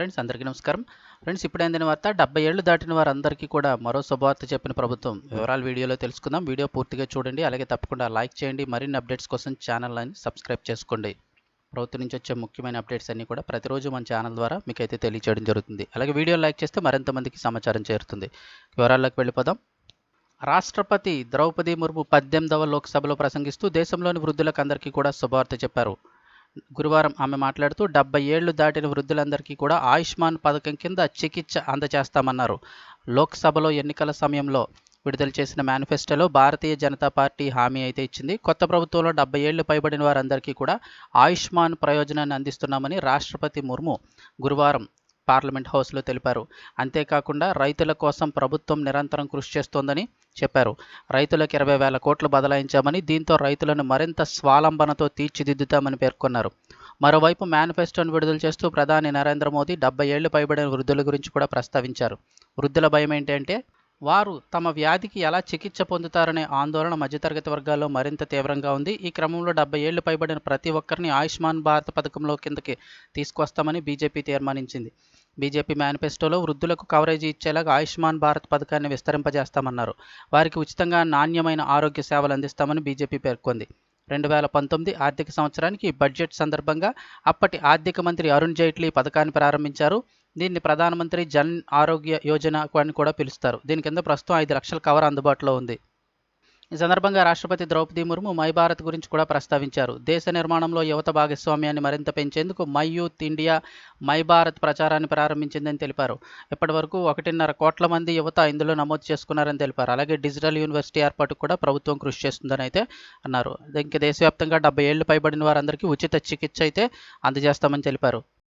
Friends అందరికీ నమస్కారం. Friends ఇప్పుడైందిన వార్త డెబ్బై ఏళ్ళు దాటిన వారందరికీ కూడా మరో శుభవార్త చెప్పిన ప్రభుత్వం. వివరాలు వీడియోలో తెలుసుకుందాం. వీడియో పూర్తిగా చూడండి. అలాగే తప్పకుండా లైక్ చేయండి. మరిన్ని అప్డేట్స్ కోసం ఛానల్ని సబ్స్క్రైబ్ చేసుకోండి. ప్రభుత్వం నుంచి వచ్చే ముఖ్యమైన అప్డేట్స్ అన్నీ కూడా ప్రతిరోజు మన ఛానల్ ద్వారా మీకు అయితే తెలియచేయడం జరుగుతుంది. అలాగే వీడియో లైక్ చేస్తే మరింత మందికి సమాచారం చేరుతుంది. వివరాల్లోకి వెళ్ళిపోదాం. రాష్ట్రపతి ద్రౌపది ముర్ము పద్దెనిమిదవ లోక్సభలో ప్రసంగిస్తూ దేశంలోని వృద్ధులకు అందరికీ కూడా శుభవార్త చెప్పారు. గురువారం ఆమె మాట్లాడుతూ డెబ్బై ఏళ్ళు దాటిన వృద్ధులందరికీ కూడా ఆయుష్మాన్ పథకం కింద చికిత్స అందజేస్తామన్నారు. లోక్సభలో ఎన్నికల సమయంలో విడుదల చేసిన మేనిఫెస్టోలో భారతీయ జనతా పార్టీ హామీ అయితే ఇచ్చింది. కొత్త ప్రభుత్వంలో డెబ్బై ఏళ్ళు పైబడిన వారందరికీ కూడా ఆయుష్మాన్ ప్రయోజనాన్ని అందిస్తున్నామని రాష్ట్రపతి ముర్ము గురువారం పార్లమెంట్ హౌస్లో తెలిపారు. అంతేకాకుండా రైతుల కోసం ప్రభుత్వం నిరంతరం కృషి చేస్తోందని చెప్పారు. రైతులకు ఇరవై వేల కోట్లు బదలాయించామని దీంతో రైతులను మరింత స్వాలంబనతో తీర్చిదిద్దుతామని పేర్కొన్నారు. మరోవైపు మేనిఫెస్టోను విడుదల చేస్తూ ప్రధాని నరేంద్ర మోదీ డెబ్బై ఏళ్ళు పైబడిన వృద్ధుల గురించి కూడా ప్రస్తావించారు. వృద్ధుల భయం ఏంటంటే వారు తమ వ్యాధికి ఎలా చికిత్స పొందుతారనే ఆందోళన మధ్యతరగతి వర్గాల్లో మరింత తీవ్రంగా ఉంది. ఈ క్రమంలో డెబ్బై ఏళ్ళు పైబడిన ప్రతి ఒక్కరిని ఆయుష్మాన్ భారత్ పథకంలో కిందకి తీసుకొస్తామని బీజేపీ తీర్మానించింది. బీజేపీ మేనిఫెస్టోలో వృద్ధులకు కవరేజ్ ఇచ్చేలాగా ఆయుష్మాన్ భారత్ పథకాన్ని విస్తరింపజేస్తామన్నారు. వారికి ఉచితంగా నాణ్యమైన ఆరోగ్య సేవలు అందిస్తామని బీజేపీ పేర్కొంది. రెండు వేల పంతొమ్మిది ఆర్థిక సంవత్సరానికి బడ్జెట్ సందర్భంగా అప్పటి ఆర్థిక మంత్రి అరుణ్ జైట్లీ పథకాన్ని ప్రారంభించారు. దీన్ని ప్రధానమంత్రి జన్ ఆరోగ్య యోజన అని కూడా పిలుస్తారు. దీని కింద ప్రస్తుతం ఐదు లక్షల కవర్ అందుబాటులో ఉంది. ఈ సందర్భంగా రాష్ట్రపతి ద్రౌపది ముర్ము మై భారత్ గురించి కూడా ప్రస్తావించారు. దేశ నిర్మాణంలో యువత భాగస్వామ్యాన్ని మరింత పెంచేందుకు my youth India my Bharat ప్రచారాన్ని ప్రారంభించిందని తెలిపారు. ఇప్పటి వరకు ఒకటిన్నర కోట్ల మంది యువత ఇందులో నమోదు చేసుకున్నారని తెలిపారు. అలాగే డిజిటల్ యూనివర్సిటీ ఏర్పాటుకు కూడా ప్రభుత్వం కృషి చేస్తుందని అయితే అన్నారు. ఇంకా దేశవ్యాప్తంగా డెబ్బై ఏళ్ళు పైబడిన వారందరికీ ఉచిత చికిత్స అయితే అందజేస్తామని తెలిపారు.